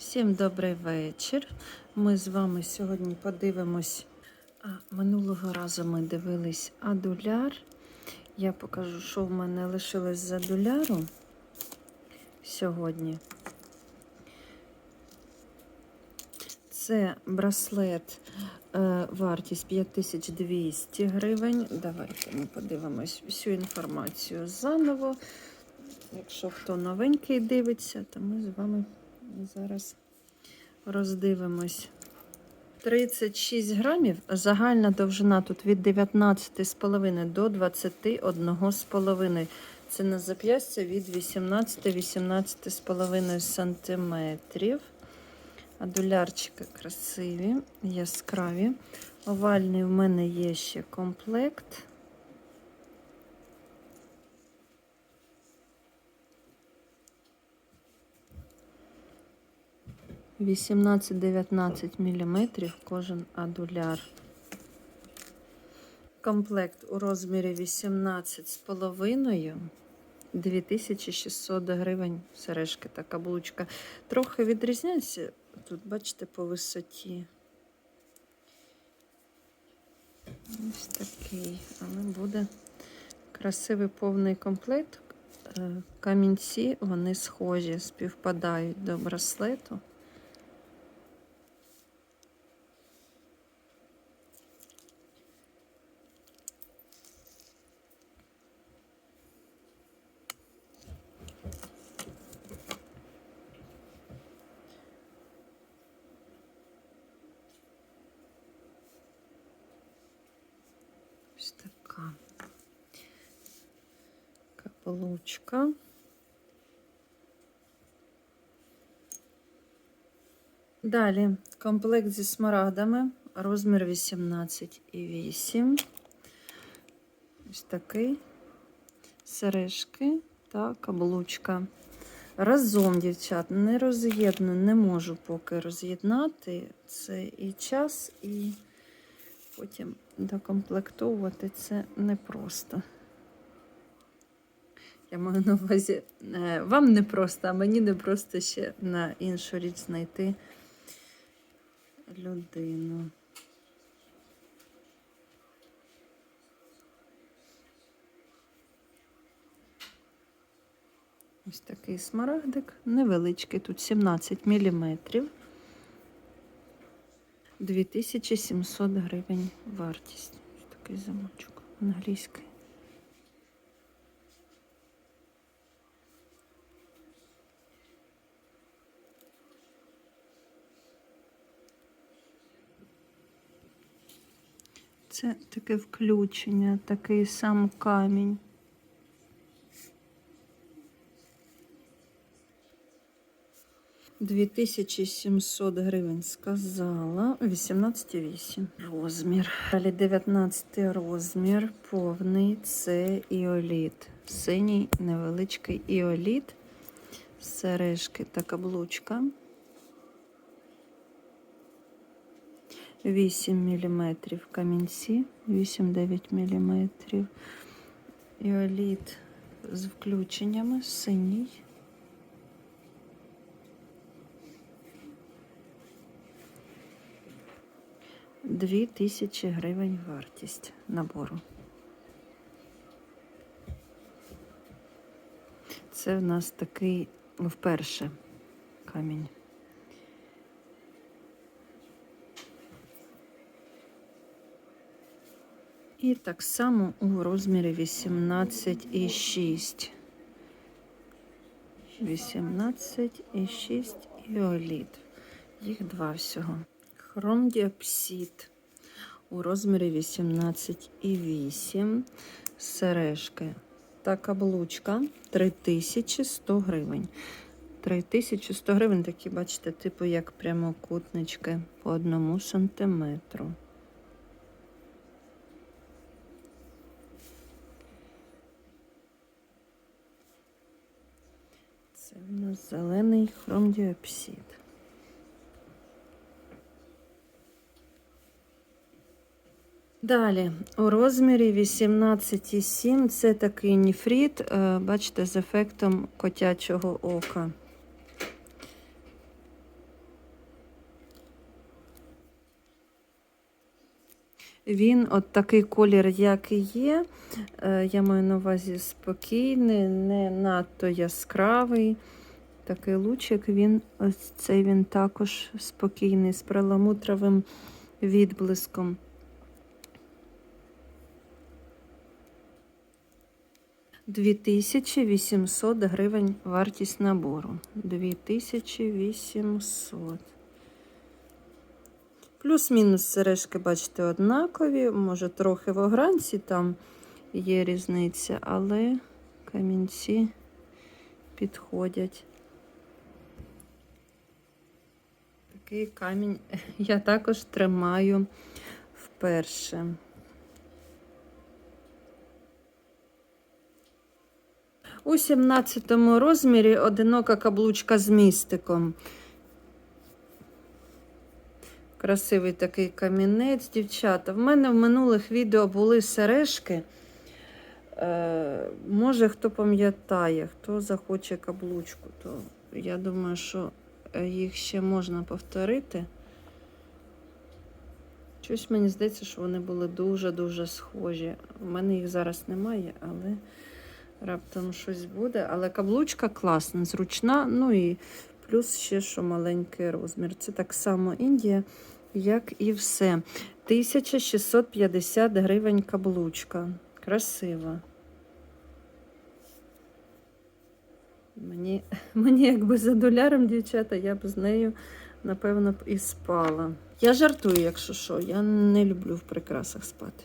Всім добрий вечір. Ми з вами сьогодні подивимось. Минулого разу ми дивились адуляр. Я покажу, що в мене лишилось з адуляру сьогодні. Це браслет, е, вартість 5200 гривень. Давайте ми подивимось всю інформацію заново. Якщо хто новенький дивиться, то ми з вами зараз роздивимось. 36 грамів. Загальна довжина тут від 19,5 до 21,5. Це на зап'ястя від 18-18,5 сантиметрів. Адулярчики красиві, яскраві. Овальний в мене є ще комплект. Вісімнадцять-дев'ятнадцять міліметрів кожен адуляр. Комплект у розмірі 18 з половиною. 2600 гривень сережки та каблучка. Трохи відрізняється тут, бачите, по висоті. Ось такий, але буде красивий повний комплект. Е, Камінці, вони схожі, співпадають до браслету. Ось така каблучка. Далі комплект зі смарагдами, розмір 18,8. Ось такий сережки та каблучка. Разом, дівчат, не роз'єдную, не можу поки роз'єднати. Це і час, і потім докомплектовувати це непросто. Я маю на увазі, е, вам не просто, а мені не просто ще на іншу річ знайти людину. Ось такий смарагдик, невеличкий, тут 17 міліметрів. 2700 гривень вартість. Такий замочок англійський. Це таке включення, такий сам камінь. Дві тисячі сімсот гривень сказала. 18,8 розмір. Далі 19 розмір, повний це іоліт. Синій невеличкий іоліт, сережки та каблучка. 8 мм камінці, 8-9 мм. Іоліт з включеннями, синій. Дві тисячі гривень вартість набору. Це в нас такий вперше камінь. І так само у розмірі 18,6. 18,6 іоліт. Їх два всього. Хромдіапсид у розмірі 18,8. Сережки та каблучка 3100 гривень. 3100 гривень, такі, бачите, типу як прямокутнички по одному сантиметру. Це у нас зелений хромдіапсид. Далі, у розмірі 18,7 це такий ніфріт, е, бачите, з ефектом котячого ока. Він от такий колір, як і є. Е, я маю на увазі спокійний, не надто яскравий. Такий лучик, він ось цей він також спокійний, з перламутровим відблиском. Дві тисячі вісімсот гривень вартість набору. Дві тисячі вісімсот. Плюс-мінус сережки, бачите, однакові. Може, трохи в огранці там є різниця, але камінці підходять. Такий камінь я також тримаю вперше. У 17 розмірі одинока каблучка з містиком. Красивий такий камінець, дівчата. В мене в минулих відео були сережки. Е, може, хто пам'ятає, хто захоче каблучку, то я думаю, що їх ще можна повторити. Щось мені здається, що вони були дуже-дуже схожі. У мене їх зараз немає, але раптом щось буде. Але каблучка класна, зручна. Ну і плюс ще що маленький розмір. Це так само Індія, як і все. 1650 гривень каблучка. Красива. Мені, мені якби за доляром, дівчата, я б з нею, напевно, б і спала. Я жартую, якщо що, я не люблю в прикрасах спати.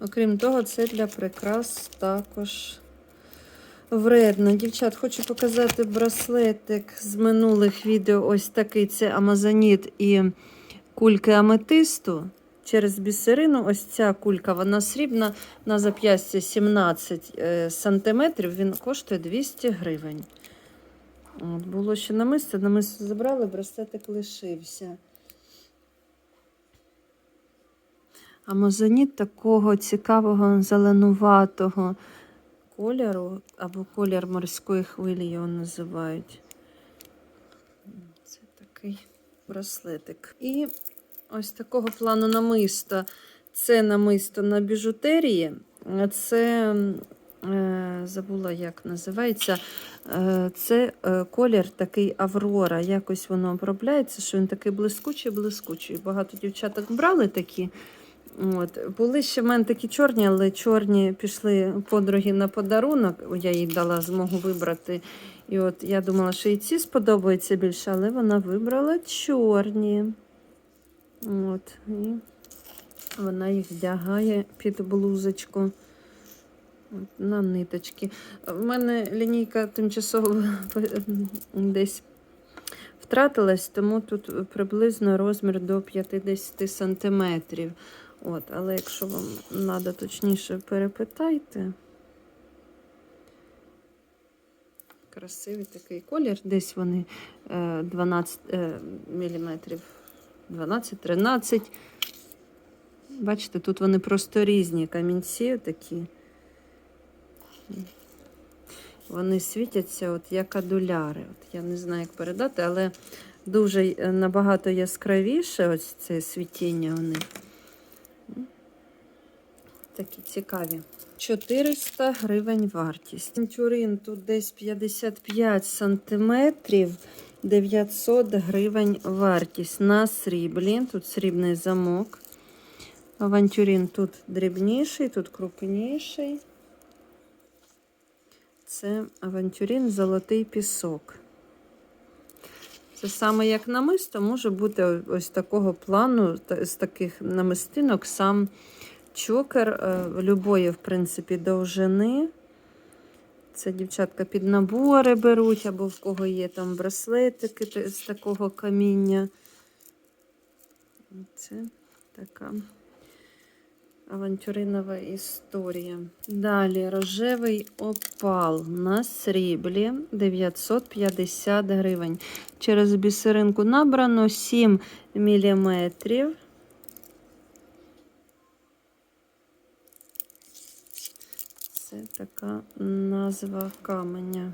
Окрім того, це для прикрас також вредно. Дівчат, хочу показати браслетик з минулих відео. Ось такий це амазоніт і кульки аметисту. Через бісерину, ось ця кулька, вона срібна на зап'ясті 17 е, сантиметрів, він коштує 200 гривень. От, було ще намисто, намисто забрали, браслетик лишився. Амазоніт такого цікавого зеленуватого кольору, або колір морської хвилі його називають. Це такий браслетик. І ось такого плану намисто. Це намисто на біжутерії. Це е, забула, як називається. Е, Це е, колір такий Аврора. Якось воно обробляється, що він такий блискучий, блискучий. Багато дівчаток брали такі. От. Були ще в мене такі чорні, але чорні пішли подруги на подарунок. Я їй дала змогу вибрати. І от я думала, що і ці сподобаються більше, але вона вибрала чорні. От. І вона їх вдягає під блузочку. На ниточки. В мене лінійка тимчасово десь втратилась, тому тут приблизно розмір до 50 сантиметрів. От, але якщо вам треба точніше, перепитайте. Красивий такий колір. Десь вони е, 12 е, міліметрів, 12-13. Бачите, тут вони просто різні камінці такі. Вони світяться, от як адуляри. От Я не знаю, як передати, але дуже е, набагато яскравіше ось це світіння вони. Такі цікаві. 400 гривень вартість. Тюрин тут десь 55 сантиметрів, 900 гривень вартість. На сріблі. Тут срібний замок. Авантюрин тут дрібніший, тут крупніший. Це авантюрин золотий пісок. Це саме як намисто, може бути ось такого плану, з таких намистинок, сам чокер е, любої, в принципі, довжини. Це дівчатка під набори беруть, або в кого є там браслетики з такого каміння. Це така авантюринова історія. Далі рожевий опал на сріблі 950 гривень. Через бісеринку набрано 7 міліметрів. Це така назва каменя.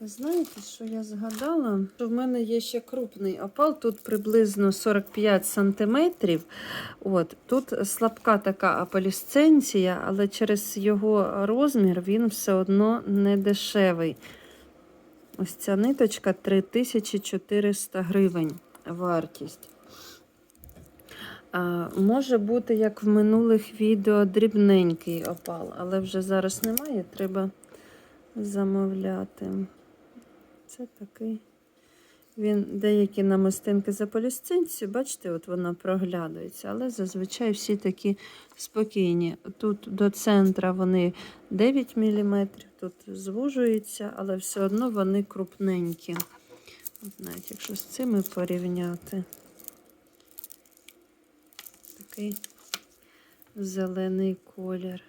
Ви знаєте, що я згадала? Що в мене є ще крупний опал, тут приблизно 45 сантиметрів. От, тут слабка така аполісценція, але через його розмір він все одно не дешевий. Ось ця ниточка 3400 гривень вартість. Може бути, як в минулих відео, дрібненький опал, але вже зараз немає, треба замовляти. Це такий. Він деякі намистинки за полісцинцію, бачите, от вона проглядується, але зазвичай всі такі спокійні. Тут до центра вони 9 мм, тут звужуються, але все одно вони крупненькі. От навіть якщо з цими порівняти, такий зелений колір.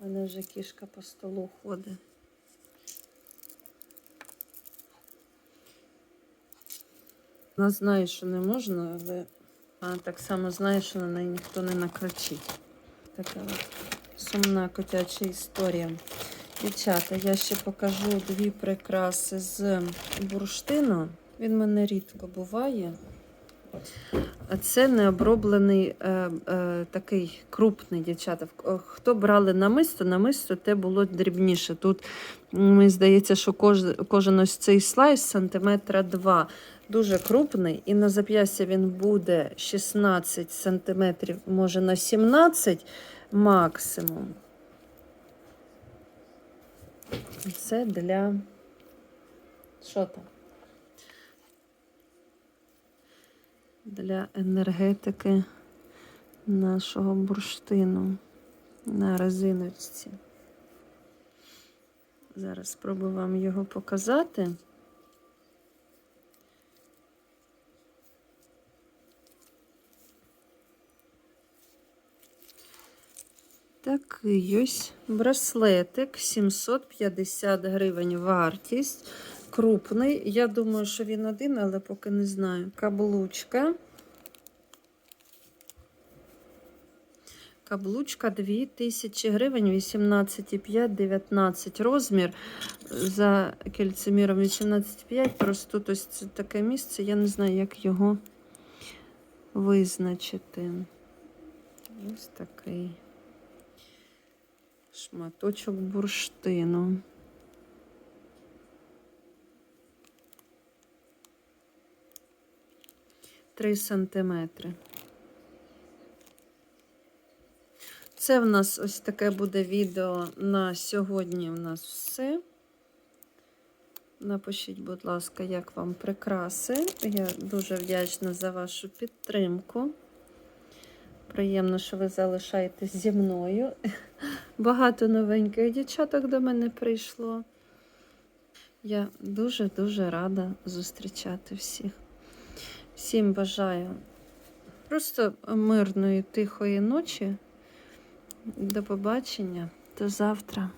У мене вже кішка по столу ходить. Вона знає, що не можна, але вона так само знає, що на неї ніхто не накричить. Така сумна котяча історія. Дівчата, я ще покажу дві прикраси з бурштину. Він в мене рідко буває. А Це необроблений е, е, такий крупний дівчата. Е, Хто брали намисто, намисто те було дрібніше. Тут мені здається, що кож, кожен ось цей слайс сантиметра 2. Дуже крупний, і на зап'ястя він буде 16 сантиметрів, може на 17 максимум. Це для що там? Для енергетики нашого бурштину на резиночці. Зараз спробую вам його показати. Такий ось браслетик 750 гривень вартість. Крупний. Я думаю, що він один, але поки не знаю. Каблучка. Каблучка 2000 гривень, 18,5, 19 розмір. За кільцеміром 18,5. Просто тут ось це таке місце. Я не знаю, як його визначити. Ось такий шматочок бурштину. Три сантиметри. Це в нас ось таке буде відео на сьогодні. У нас все. Напишіть, будь ласка, як вам прикраси. Я дуже вдячна за вашу підтримку. Приємно, що ви залишаєтесь зі мною. Багато новеньких дівчаток до мене прийшло. Я дуже-дуже рада зустрічати всіх. Всім бажаю просто мирної, тихої ночі. До побачення, до завтра.